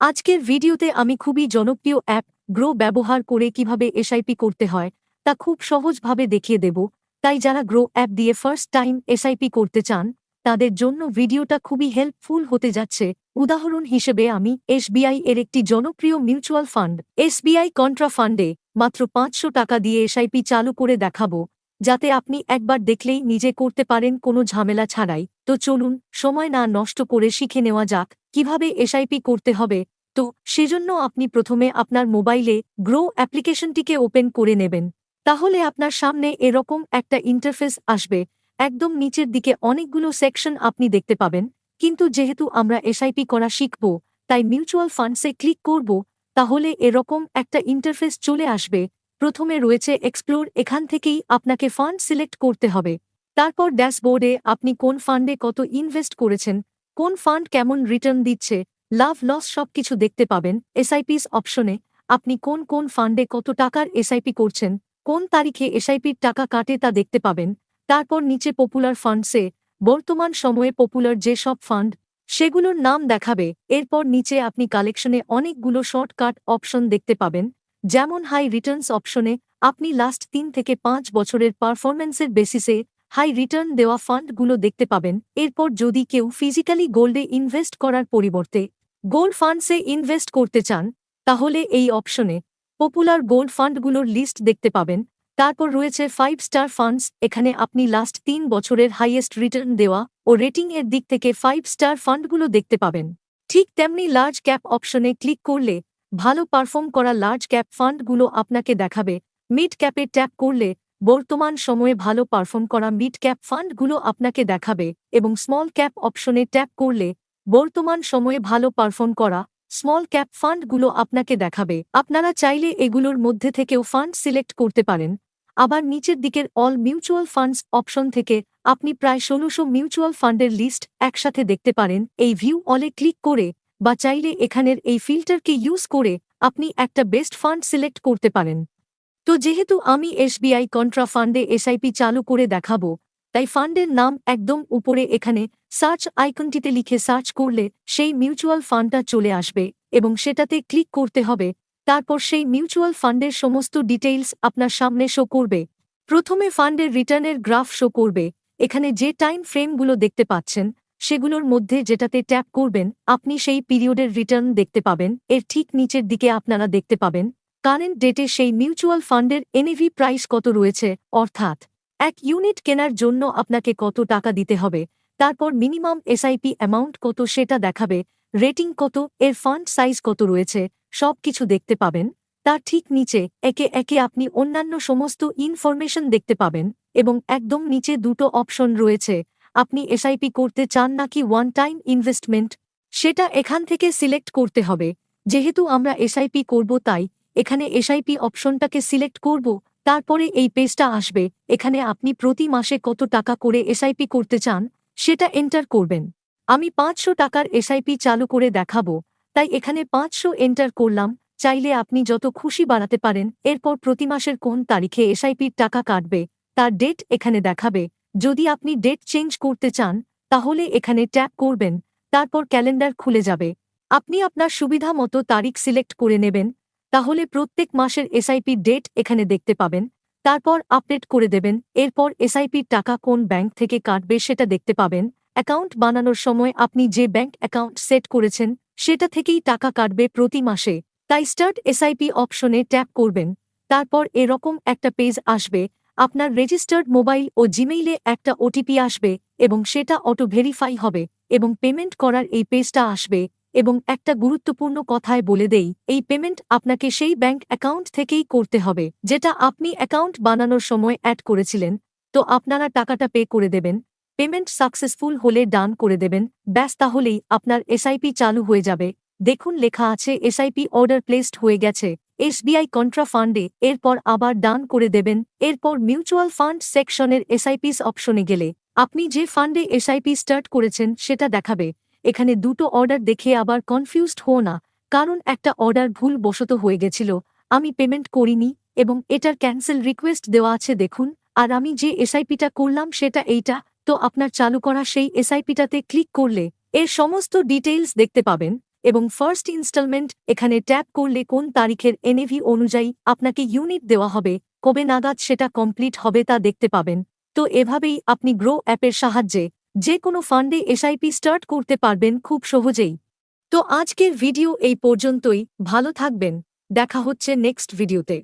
আজকের ভিডিওতে আমি খুবই জনপ্রিয় অ্যাপ গ্রো ব্যবহার করে কীভাবে এসআইপি করতে হয়, তা খুব সহজভাবে দেখিয়ে দেব। তাই যারা গ্রো অ্যাপ দিয়ে ফার্স্ট টাইম এসআইপি করতে চান, তাদের জন্য ভিডিওটা খুবই হেল্পফুল হতে যাচ্ছে। উদাহরণ হিসেবে আমি এসবিআই এর একটি জনপ্রিয় মিউচুয়াল ফান্ড, এসবিআই কন্ট্রা ফান্ডে মাত্র পাঁচশো টাকা দিয়ে এসআইপি চালু করে দেখাবো। যাতে আপনি একবার দেখলেই নিজে করতে পারেন কোনো ঝামেলা ছাড়াই। তো চলুন, সময় না নষ্ট করে শিখে নেওয়া যাক, কীভাবে এসআইপি করতে হবে। তো, সেজন্য আপনি প্রথমে আপনার মোবাইলে গ্রো অ্যাপ্লিকেশনটিকে ওপেন করে নেবেন। তাহলে আপনার সামনে এরকম একটা ইন্টারফেস আসবে। একদম নিচের দিকে অনেকগুলো সেকশন আপনি দেখতে পাবেন। কিন্তু যেহেতু আমরা এসআইপি করা শিখব, তাই মিউচুয়াল ফান্ডসে ক্লিক করব, তাহলে এরকম একটা ইন্টারফেস চলে আসবে। প্রথমে রয়েছে এক্সপ্লোর এখান থেকেই আপনাকে ফান্ড সিলেক্ট করতে হবে। তারপর ড্যাশবোর্ডে আপনি কোন ফান্ডে কত ইনভেস্ট করেছেন, কোন ফান্ড কেমন রিটার্ন দিচ্ছে, লাভ লস সবকিছু দেখতে পাবেন। এসআইপিস অপশনে আপনি কোন কোন ফান্ডে কত টাকার এসআইপি করছেন, কোন তারিখে এসআইপির টাকা কাটে তা দেখতে পাবেন। তারপর নিচে পপুলার ফান্ডসে বর্তমান সময়ে পপুলার যে সব ফান্ড সেগুলোর নাম দেখাবে। এরপর নিচে আপনি কালেকশনে অনেকগুলো শর্টকাট অপশন দেখতে পাবেন। যেমন হাই রিটার্নস অপশনে আপনি লাস্ট তিন থেকে পাঁচ বছরের পারফরম্যান্সের বেসিসে হাই রিটার্ন দেওয়া ফান্ডগুলো দেখতে পাবেন। এরপর যদি কেউ ফিজিক্যালি গোল্ডে ইনভেস্ট করার পরিবর্তে গোল্ড ফান্ডসে ইনভেস্ট করতে চান, তাহলে এই অপশনে পপুলার গোল্ড ফান্ডগুলোর লিস্ট দেখতে পাবেন। তারপর রয়েছে ফাইভ স্টার ফান্ডস এখানে আপনি লাস্ট তিন বছরের হাইয়েস্ট রিটার্ন দেওয়া ও রেটিং এর দিক থেকে ফাইভ স্টার ফান্ডগুলো দেখতে পাবেন। ঠিক তেমনি লার্জ ক্যাপ অপশনে ক্লিক করলে ভালো পারফর্ম করা লার্জ ক্যাপ ফান্ডগুলো আপনাকে দেখাবে। মিড ক্যাপে ট্যাপ করলে বর্তমান সময়ে ভালো পারফর্ম করা মিড ক্যাপ ফান্ডগুলো আপনাকে দেখাবে এবং স্মল ক্যাপ অপশনে ট্যাপ করলে বর্তমান সময়ে ভালো পারফর্ম করা স্মল ক্যাপ ফান্ডগুলো আপনাকে দেখাবে। আপনারা চাইলে এগুলোর মধ্যে থেকেও ফান্ড সিলেক্ট করতে পারেন। আবার নিচের দিকের অল মিউচুয়াল ফান্ডস অপশন থেকে আপনি প্রায় ষোলোশো মিউচুয়াল ফান্ডের লিস্ট একসাথে দেখতে পারেন। এই ভিউ অলে ক্লিক করে বা চাইলে এখানের এই ফিল্টারকে ইউজ করে আপনি একটা বেস্ট ফান্ড সিলেক্ট করতে পারেন। তো যেহেতু আমি এসবিআই কন্ট্রা ফান্ডে এসআইপি চালু করে দেখাবো, তাই ফান্ডের নাম একদম উপরে এখানে সার্চ আইকনটিতে লিখে সার্চ করলে সেই মিউচুয়াল ফান্ডটা চলে আসবে এবং সেটাতে ক্লিক করতে হবে। তারপর সেই মিউচুয়াল ফান্ডের সমস্ত ডিটেইলস আপনার সামনে শো করবে। প্রথমে ফান্ডের রিটার্নের গ্রাফ শো করবে। এখানে যে টাইম ফ্রেমগুলো দেখতে পাচ্ছেন সেগুলোর মধ্যে যেটাতে ট্যাপ করবেন, আপনি সেই পিরিয়ডের রিটার্ন দেখতে পাবেন, এর ঠিক নিচের দিকে আপনারা দেখতে পাবেন, কারেন্ট ডেটে সেই মিউচুয়াল ফান্ডের এনএভি প্রাইস কত রয়েছে, অর্থাৎ এক ইউনিট কেনার জন্য আপনাকে কত টাকা দিতে হবে, তারপর মিনিমাম এসআইপি অ্যামাউন্ট কত সেটা দেখাবে, রেটিং কত, এর ফান্ড সাইজ কত রয়েছে সব কিছু দেখতে পাবেন, তার ঠিক নিচে একে একে আপনি অন্যান্য সমস্ত ইনফরমেশন দেখতে পাবেন, এবং একদম নিচে দুটো অপশন রয়েছে আপনি এসআইপি করতে চান নাকি ওয়ান টাইম ইনভেস্টমেন্ট সেটা এখান থেকে সিলেক্ট করতে হবে। যেহেতু আমরা এসআইপি করব তাই এখানে এসআইপি অপশনটাকে সিলেক্ট করব, তারপরে এই পেজটা আসবে। এখানে আপনি প্রতি মাসে কত টাকা করে এসআইপি করতে চান, সেটা এন্টার করবেন। আমি পাঁচশো টাকার এসআইপি চালু করে দেখাবো। তাই এখানে পাঁচশো এন্টার করলাম। চাইলে আপনি যত খুশি বাড়াতে পারেন, এরপর প্রতি মাসের কোন তারিখে এসআইপির টাকা কাটবে, তার ডেট এখানে দেখাবে। যদি আপনি ডেট চেঞ্জ করতে চান, তাহলে এখানে ট্যাপ করবেন, তারপর ক্যালেন্ডার খুলে যাবে। আপনি আপনার সুবিধা মতো তারিখ সিলেক্ট করে নেবেন, তাহলে প্রত্যেক মাসের এসআইপি ডেট এখানে দেখতে পাবেন। তারপর আপডেট করে দেবেন, এরপর এসআইপির টাকা কোন ব্যাংক থেকে কাটবে সেটা দেখতে পাবেন। অ্যাকাউন্ট বানানোর সময় আপনি যে ব্যাংক অ্যাকাউন্ট সেট করেছেন, সেটা থেকেই টাকা কাটবে প্রতি মাসে। তাই স্টার্ট এসআইপি অপশনে ট্যাপ করবেন, তারপর এরকম একটা পেজ আসবে আপনার রেজিস্টার্ড মোবাইল ও জিমেইলে একটা ওটিপি আসবে এবং সেটা অটো ভেরিফাই হবে এবং পেমেন্ট করার এই পেজটা আসবে এবং একটা গুরুত্বপূর্ণ কথায় বলে দেই, এই পেমেন্ট আপনাকে সেই ব্যাংক অ্যাকাউন্ট থেকেই করতে হবে, যেটা আপনি অ্যাকাউন্ট বানানোর সময় অ্যাড করেছিলেন, তো আপনারা টাকাটা পে করে দেবেন পেমেন্ট সাকসেসফুল হলে ডান করে দেবেন, ব্যাস তাহলেই আপনার এসআইপি চালু হয়ে যাবে, দেখুন লেখা আছে এসআইপি অর্ডার প্লেসড হয়ে গেছে। এসবিআই কন্ট্রা ফান্ডে এরপর আবার ডান করে দেবেন। এরপর মিউচুয়াল ফান্ড সেকশনের এসআইপিস অপশনে গেলে আপনি যে ফান্ডে এসআইপি স্টার্ট করেছেন সেটা দেখাবে। এখানে দুটো অর্ডার দেখে আবার কনফিউজড হও না, কারণ একটা অর্ডার ভুল বশত হয়ে গেছিল, আমি পেমেন্ট করিনি এবং এটার ক্যান্সেল রিকোয়েস্ট দেওয়া আছে দেখুন, আর আমি যে এসআইপিটা করলাম সেটা এইটা, তো আপনার চালু করা সেই এসআইপিটাতে ক্লিক করলে এর সমস্ত ডিটেইলস দেখতে পাবেন। এবং ফার্স্ট ইনস্টলমেন্ট এখানে ট্যাপ করলে কোন তারিখের এনএভি অনুযায়ী আপনাকে ইউনিট দেওয়া হবে, কবে নাগাদ সেটা কমপ্লিট হবে তা দেখতে পাবেন। তো এভাবেই আপনি গ্রো অ্যাপের সাহায্যে যে কোনো ফান্ডে এসআইপি স্টার্ট করতে পারবেন খুব সহজেই। তো আজকের ভিডিও এই পর্যন্তই, ভালো থাকবেন, দেখা হচ্ছে নেক্সট ভিডিওতে